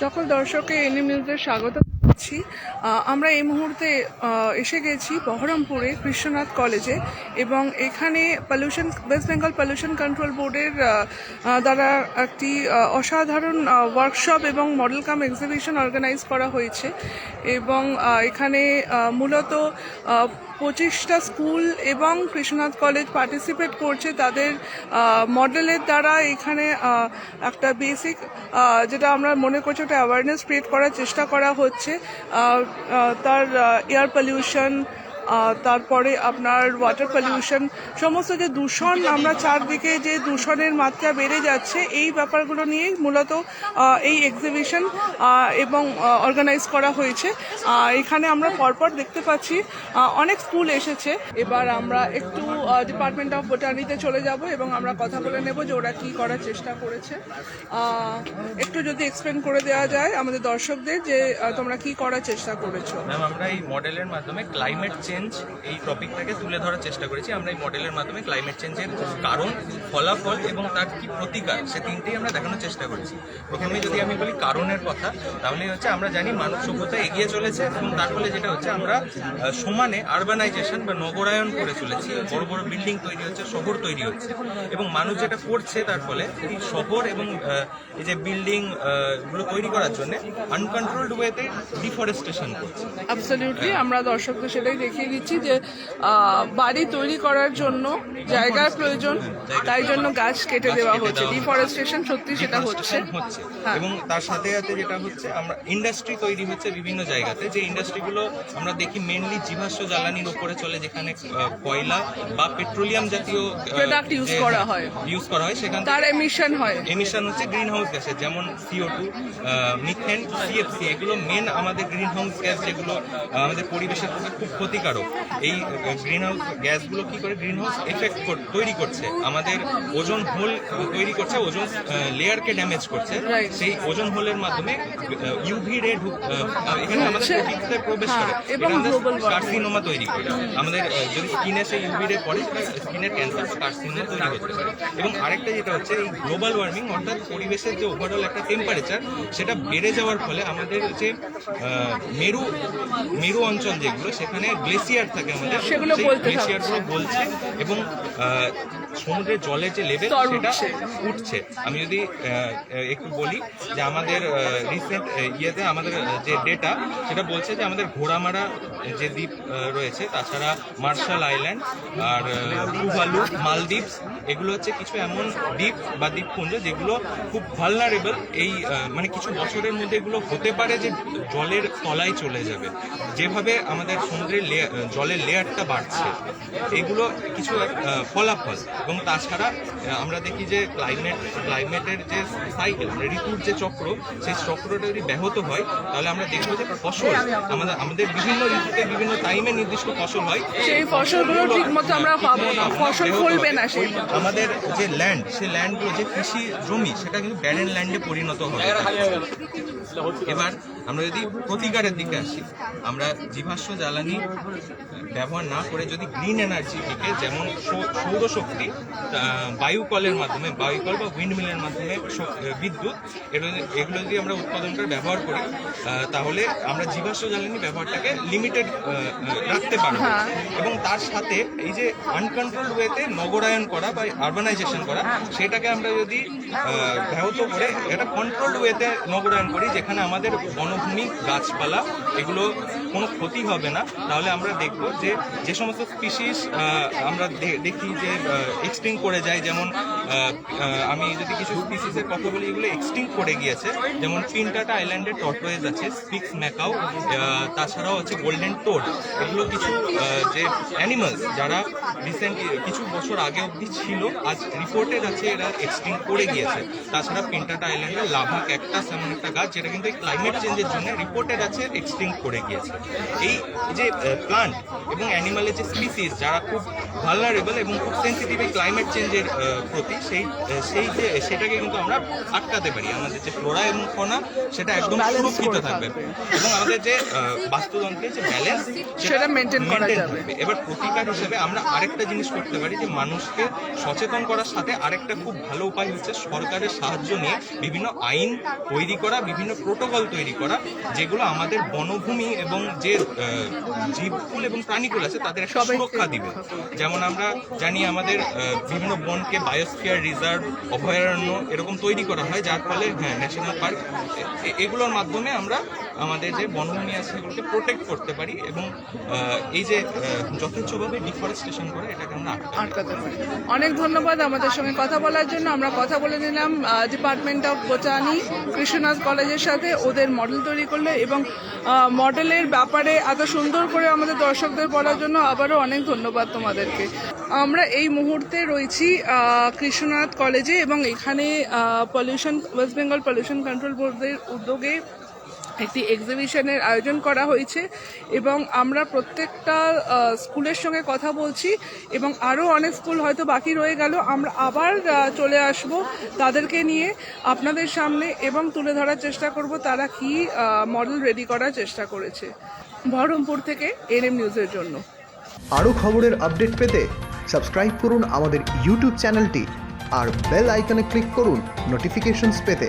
সকল দর্শককে এনি নিউজে স্বাগত করছি আমরা এই মুহূর্তে এসে গেছি বহরমপুরে কৃষ্ণনাথ কলেজে এবং এখানে pollution West Bengal pollution control বোর্ডের দ্বারা একটি অসাধারণ ওয়ার্কশপ এবং মডেল কাম এক্সিবিশন অর্গানাইজ করা হয়েছে এবং এখানে মূলত পঁচিশটা স্কুল এবং কৃষ্ণনাথ কলেজ পার্টিসিপেট করছে তাদের মডেলের দ্বারা এখানে একটা বেসিক যেটা আমরা মনে করছি একটা অ্যাওয়ারনেস ক্রিয়েট করার চেষ্টা করা হচ্ছে। তার এয়ার পলিউশন তারপরে আপনার ওয়াটার পলিউশন সমস্ত যে দূষণ, আমরা চারদিকে যে দূষণের মাত্রা বেড়ে যাচ্ছে, এই ব্যাপারগুলো নিয়েই মূলত এই এক্সিবিশন এবং অর্গানাইজ করা হয়েছে। এখানে আমরা পরপর দেখতে পাচ্ছি অনেক স্কুল এসেছে। এবার আমরা একটু ডিপার্টমেন্ট অফ বোটানিতে চলে যাব এবং আমরা কথা বলে নেব যে ওরা কী করার চেষ্টা করেছে। একটু যদি এক্সপ্লেন করে দেওয়া যায় আমাদের দর্শকদের যে তোমরা কি করার চেষ্টা করেছ? আমরা এই মডেলের মাধ্যমে ক্লাইমেট চেঞ্জ এই টপিকটাকে তুলে ধরার চেষ্টা করেছি। আমরা এই মডেলের মাধ্যমে ক্লাইমেট চেঞ্জের কারণ ফলাফল এবং তার কি প্রতিকার সে তিনটেই আমরা দেখানোর চেষ্টা করেছি। প্রথমে যদি আমি বলি কারণের কথা তাহলে হচ্ছে আমরা জানি মানব সভ্যতা এগিয়ে চলেছে এবং তার ফলে যেটা হচ্ছে আমরা সমানে আরবানাইজেশন বা নগরায়ন করে চলেছি। বড় বড় বিল্ডিং তৈরি হচ্ছে শহর তৈরি হচ্ছে এবং মানুষ যেটা করছে তার ফলে শহর এবং এই যে বিল্ডিংগুলো তৈরি করার জন্য আনকন্ট্রোলড ওয়েতে ডিফরেস্টেশন করছে। অ্যাবসলিউটলি আমরা দর্শকদের সেটাই দেখিয়ে দিচ্ছি যে বাড়ি তৈরি করার জন্য জায়গার প্রয়োজন তাই জন্য গাছ কেটে দেওয়া হচ্ছে। ডিফরেস্টেশন সত্যি সেটা হচ্ছে। হ্যাঁ। এবং তার সাথে সাথে যেটা হচ্ছে আমরা ইন্ডাস্ট্রি তৈরি হচ্ছে বিভিন্ন জায়গাতে। যে ইন্ডাস্ট্রিগুলো আমরা দেখি মেনলি জীবাশ্ম জ্বালানির উপরে চলে যেখানে কয়লা বা পেট্রোলিয়াম জাতীয় প্রোডাক্ট ইউজ করা হয়। ইউজ করা হয় সেখান তার এমিশন হয়। এমিশন হচ্ছে গ্রিন হাউস গ্যাসের যেমন সিও টু মিথেন সিএফসি এগুলো মেন আমাদের গ্রিন হাউস গ্যাস যেগুলো আমাদের পরিবেশের পক্ষে খুব ক্ষতিকারক। এই গ্রিন হাউস গ্যাসগুলো কি করে গ্রিন হাউস এফেক্ট তৈরি করছে? আমাদের ওজন হোল তৈরি করছে ওজন লেয়ারকে ড্যামেজ করছে। সেই ওজন হোলের মাধ্যমে ইউভি রে এখানে আমাদের হচ্ছে। প্রবেশ করে। হ্যাঁ, এবং কার্সিনোমা তৈরি করে। আমাদের যদি স্কিনে সেই ইউভি রে পড়ে স্কিনের ক্যান্সার বা কার্সিনোমা তৈরি হতে পারে। এবং আরেকটা যেটা হচ্ছে এই গ্লোবাল ওয়ার্মিং অর্থাৎ পরিবেশের যে ওভারঅল একটা টেম্পারেচার সেটা বেড়ে যাওয়ার ফলে আমাদের যে মেরু মেরু অঞ্চল যেগুলো সেখানে গ্লেসিয়ার থাকে আমাদের সেগুলো সেই গ্লেসিয়ারগুলো বলছে এবং সমুদ্রের জলের যে লেভেল সেটা উঠছে। আমি যদি একটু বলি যে আমাদের রিসেন্ট ইয়েতে আমাদের যে ডেটা সেটা বলছে যে আমাদের ঘোড়ামারা যে দ্বীপ রয়েছে তাছাড়া মার্শাল আইল্যান্ড আর টুভালু মালদ্বীপস এগুলো হচ্ছে কিছু এমন দ্বীপ বা দ্বীপপুঞ্জ যেগুলো খুব ভালনারেবল এই মানে কিছু বছরের মধ্যে এগুলো হতে পারে যে জলের তলায় চলে যাবে। যেভাবে আমাদের সমুদ্রের লেয়ার জলের লেয়ারটা বাড়ছে। এগুলো কিছু ফলাফল। এবং তাছাড়া আমরা দেখি যে ক্লাইমেট ক্লাইমেটের যে সাইকেল মানে ঋতুর যে চক্র সেই চক্রটা যদি ব্যাহত হয় তাহলে আমরা দেখব যে ফসল আমাদের আমাদের বিভিন্ন ঋতুতে বিভিন্ন টাইমে নির্দিষ্ট ফসল হয়। সেই ফসলগুলো ঠিক মতো আমরা পাবো না। ফসল ফলবে না সেই। আমাদের যে ল্যান্ড সেই ল্যান্ডগুলো যে কৃষি জমি সেটা কিন্তু ব্যারেন ল্যান্ডে পরিণত হয় এবার আমরা যদি প্রতিকারের দিকে আসি আমরা জীবাশ্ম জ্বালানি ব্যবহার না করে যদি গ্রিন এনার্জি দিকে যেমন সৌরশক্তি বায়ুকলের মাধ্যমে বায়ুকল বা উইন্ডমিলের মাধ্যমে বিদ্যুৎ এগুলো যদি আমরা উৎপাদন করে ব্যবহার করি তাহলে আমরা জীবাশ্ম জ্বালানি ব্যবহারটাকে লিমিটেড রাখতে পারব হ্যাঁ। এবং তার সাথে এই যে আনকন্ট্রোল ওয়েতে নগরায়ন করা বা আরবানাইজেশন করা সেটাকে আমরা যদি ব্যাহত করে একটা কন্ট্রোলড ওয়েতে নগরায়ন করি যেখানে আমাদের বনভূমি গাছপালা, এগুলো কোনো ক্ষতি হবে না। তাহলে আমরা দেখব যে যে সমস্ত স্পিসিস আমরা দেখি যে এক্সটিং করে যায়। যেমন আমি যদি কিছু স্পিসিসের কথা বলি, এগুলো এক্সটিং করে গিয়েছে। যেমন পিনটাটা আইল্যান্ডে টর্টোয়েজ আছে স্পিক্স ম্যাকাও তাছাড়াও আছে গোল্ডেন টোড এগুলো কিছু যে অ্যানিমালস যারা রিসেন্ট কিছু বছর আগে অবধি ছিল, আজ রিপোর্টেড আছে, এরা এক্সটিং করে গিয়েছে। তাছাড়া পিন্টাটা আইল্যান্ডে লাভা ক্যাকটাস এমন একটা গাছ, যেটা কিন্তু ক্লাইমেট চেঞ্জের জন্য রিপোর্টেড আছে এক্সটিং করে গিয়েছে। এই যে প্লান্ট এবং অ্যানিমালের যে স্পিসিস যারা খুব ভালনারেবল এবং খুব সেন্সিটিভ এই ক্লাইমেট চেঞ্জের প্রতি সেই সেই যে সেটাকে কিন্তু আমরা আটকাতে পারি। আমাদের যে ফ্লোরা এবং ফোনা সেটা একদম সুরক্ষিত থাকবে। এবং আমাদের যে বাস্তুতন্ত্রের যে ব্যালেন্স সেটা maintain করা যাবে। এবার প্রতিকার হিসেবে আমরা আরেকটা জিনিস করতে পারি যে মানুষকে সচেতন করার সাথে আরেকটা খুব ভালো উপায় হচ্ছে সরকারের সাহায্য নিয়ে বিভিন্ন আইন তৈরি করা বিভিন্ন প্রোটোকল তৈরি করা। যেগুলো আমাদের বনভূমি এবং যে জীবকুল এবং প্রাণীকুল আছে তাদের একটা সুরক্ষা দিবে। যেমন আমরা জানি আমাদের বিভিন্ন বনকে বায়োস্ফিয়ার রিজার্ভ অভয়ারণ্য এরকম তৈরি করা হয় যার ফলে হ্যাঁ ন্যাশনাল পার্ক এগুলোর মাধ্যমে আমরা আমাদের যে বনভূমি আছে সেগুলোকে প্রোটেক্ট করতে পারি এবং এই যে যথেচ্ছভাবে ডিফরেস্টেশন করে এটাকে আমরা আটকাতে পারি। অনেক ধন্যবাদ আমাদের সঙ্গে কথা বলার জন্য। আমরা কথা বলে নিলাম ডিপার্টমেন্ট অফ বোটানি কৃষ্ণনাথ কলেজের সাথে ওদের মডেল তৈরি করলে এবং মডেলের ব্যাপারে এত সুন্দর করে আমাদের দর্শকদের বলার জন্য আবারও অনেক ধন্যবাদ তোমাদেরকে। আমরা এই মুহূর্তে রয়েছি কৃষ্ণনাথ কলেজে এবং এখানে pollution West Bengal pollution control বোর্ডের উদ্যোগে একটি এক্সিবিশনের আয়োজন করা হয়েছে এবং আমরা প্রত্যেকটা স্কুলের সঙ্গে কথা বলছি এবং আরও অনেক স্কুল হয়তো বাকি রয়ে গেল। আমরা আবার চলে আসব তাদেরকে নিয়ে আপনাদের সামনে এবং তুলে ধরার চেষ্টা করব তারা কি মডেল রেডি করার চেষ্টা করেছে। বহরমপুর থেকে এনএম নিউজের জন্য। আরও খবরের আপডেট পেতে সাবস্ক্রাইব করুন আমাদের ইউটিউব চ্যানেলটি আর বেল আইকনে ক্লিক করুন নোটিফিকেশনস পেতে।